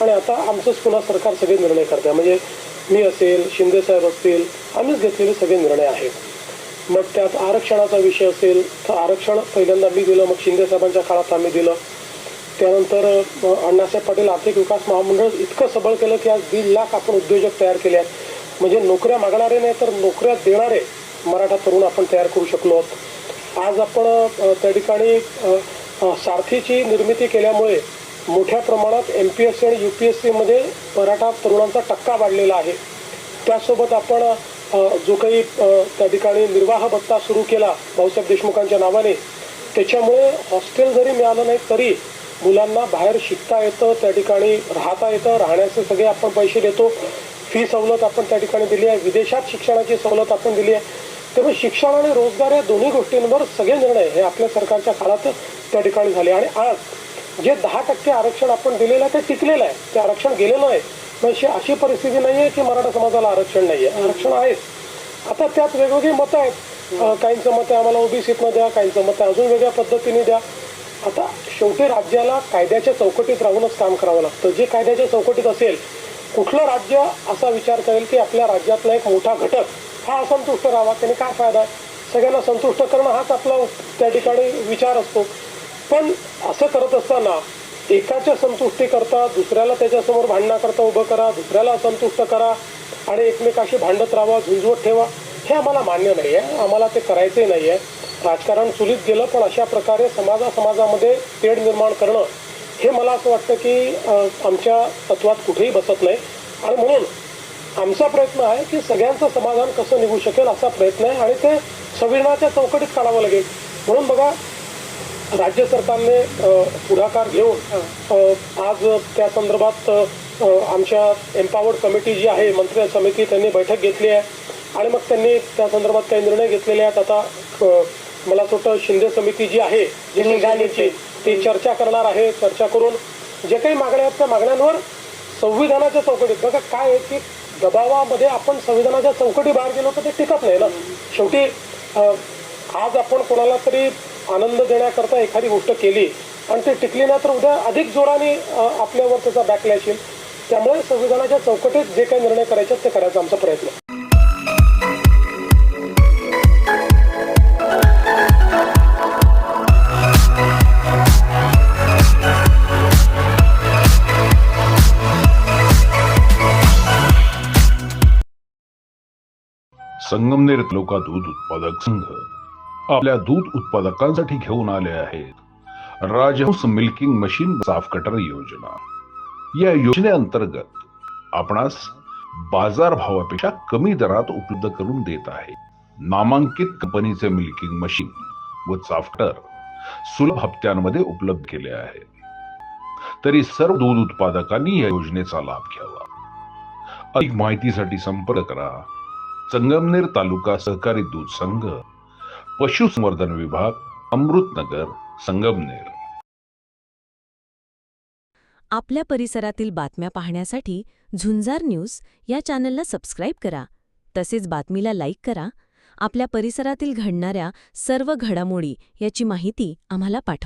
आणि आता आमचंच पुन्हा सरकार सगळे निर्णय करते. म्हणजे मी असेल शिंदे साहेब असतील आम्हीच घेतलेले सगळे निर्णय आहेत. मग त्यात आरक्षणाचा विषय असेल तर आरक्षण पहिल्यांदा मी दिलं मग शिंदे साहेबांच्या काळात आम्ही दिलं. त्यानंतर अण्णासाहेब पाटील आर्थिक विकास महामंडळ इतकं सबळ केलं की आज दीड लाख आपण उद्योजक तयार केले आहेत. म्हणजे नोकऱ्या मागणारे नाही तर नोकऱ्या देणारे मराठा तरुण आपण तयार करू शकलो आहोत. आज आपण त्या ठिकाणी सारथीची निर्मिती केल्यामुळे मोठ्या प्रमाणात एम पी एस सी आणि यू पी एस सीमध्ये मराठा तरुणांचा टक्का वाढलेला आहे. त्यासोबत आपण जो काही त्या ठिकाणी निर्वाह भत्ता सुरू केला भाऊसाहेब देशमुखांच्या नावाने त्याच्यामुळे हॉस्टेल जरी मिळालं नाही तरी मुलांना बाहेर शिकता येतं त्या ठिकाणी राहता येतं राहण्याचे सगळे आपण पैसे देतो. फी सवलत आपण त्या ठिकाणी दिली आहे विदेशात शिक्षणाची सवलत आपण दिली आहे. त्यामुळे शिक्षण आणि रोजगार या दोन्ही गोष्टींवर सगळे निर्णय हे आपल्या सरकारच्या काळात त्या ठिकाणी झाले आणि आज जे दहा टक्के आरक्षण आपण दिलेलं आहे ते टिकलेलं आहे. ते आरक्षण गेलेलं आहे. म्हणजे अशी परिस्थिती नाही आहे की मराठा समाजाला आरक्षण नाही आहे आरक्षण आहेच. आता त्यात वेगवेगळी मतं आहेत. काहींचं मत आहे आम्हाला ओबीसीतनं द्या काहींचं मत आहे अजून वेगळ्या पद्धतीने द्या. आता शेवटी राज्याला कायद्याच्या चौकटीत राहूनच काम करावं लागतं. जे कायद्याच्या चौकटीत असेल कुठलं राज्य असा विचार करेल की आपल्या राज्यातला एक मोठा घटक हा असंतुष्ट राहावा. त्याने काय फायदा? आहे सगळ्यांना संतुष्ट करणं हाच आपला त्या ठिकाणी विचार असतो. पण असं करत असताना एकाच्या संतुष्टी करता दुसऱ्याला त्याच्यासमोर भांडणाकरता उभं करा दुसऱ्याला असंतुष्ट करा आणि एकमेकाशी भांडत राहावा झुंजवत ठेवा हे आम्हाला मान्य नाही आहे आम्हाला ते करायचंही नाही आहे राजकारण चुलीत गेलं पण अशा प्रकारे समाजा समाजामध्ये तेढ निर्माण करणं हे मला असं वाटतं की आमच्या तत्वात कुठेही बसत नाही. आणि म्हणून आमचा प्रयत्न आहे की सगळ्यांचं समाधान कसं निघू शकेल असा प्रयत्न आहे आणि ते संविधानाच्या चौकटीत काढावं लागेल. म्हणून बघा राज्य सरकारने पुढाकार घेऊन आज त्या संदर्भात आमच्या एम्पावर्ड कमिटी जी आहे मंत्री समिती त्यांनी बैठक घेतली आहे. आणि मग त्यांनी त्या संदर्भात काही निर्णय घेतलेले आहेत. आता मला वाटतं शिंदे समिती जी आहे ती. चर्चा करणार आहे चर्चा करून जे काही मागण्या आहेत त्या मागण्यांवर संविधानाच्या चौकटीत बघा काय आहे की दबावामध्ये आपण संविधानाच्या चौकटी बाहेर गेलो तर ते टिकत नाही ना. शेवटी आज आपण कोणाला तरी आनंद देण्याकरता एखादी गोष्ट केली आणि ती टिकली ना तर उद्या अधिक जोराने आपल्यावर त्याचा बॅकलॅश येईल. त्यामुळे संविधानाच्या चौकटीत जे काही निर्णय करायचे ते करायचा आमचा प्रयत्न. संगमनेर तालुका दूध उत्पादक संघ आपल्या दूध उत्पादकांसाठी घेऊन आले आहेत. Rajhans milking machine chaff cutter योजना. या योजनेअंतर्गत आपणास बाजार भावापेक्षा कमी दरात उपलब्ध करून देत आहे. नामांकित कंपनीचे मिल्किंग मशीन व चाफटर सुलभ हप्त्यांमध्ये उपलब्ध केले आहे. तरी सर्व दूध उत्पादकांनी या योजनेचा लाभ घ्यावा. अधिक माहितीसाठी संपर्क करा. संगमनेर तालुका सहकारी दूध संघ पशुसंवर्धन विभाग अमृतनगर संगमनेर. आपल्या परिसरातील बातम्या पाहण्यासाठी झुंजार न्यूज या चॅनलला सबस्क्राईब करा. तसेच बातमीला लाईक करा. आपल्या परिसरातील घडणाऱ्या सर्व घडामोडी याची माहिती आम्हाला पाठवा.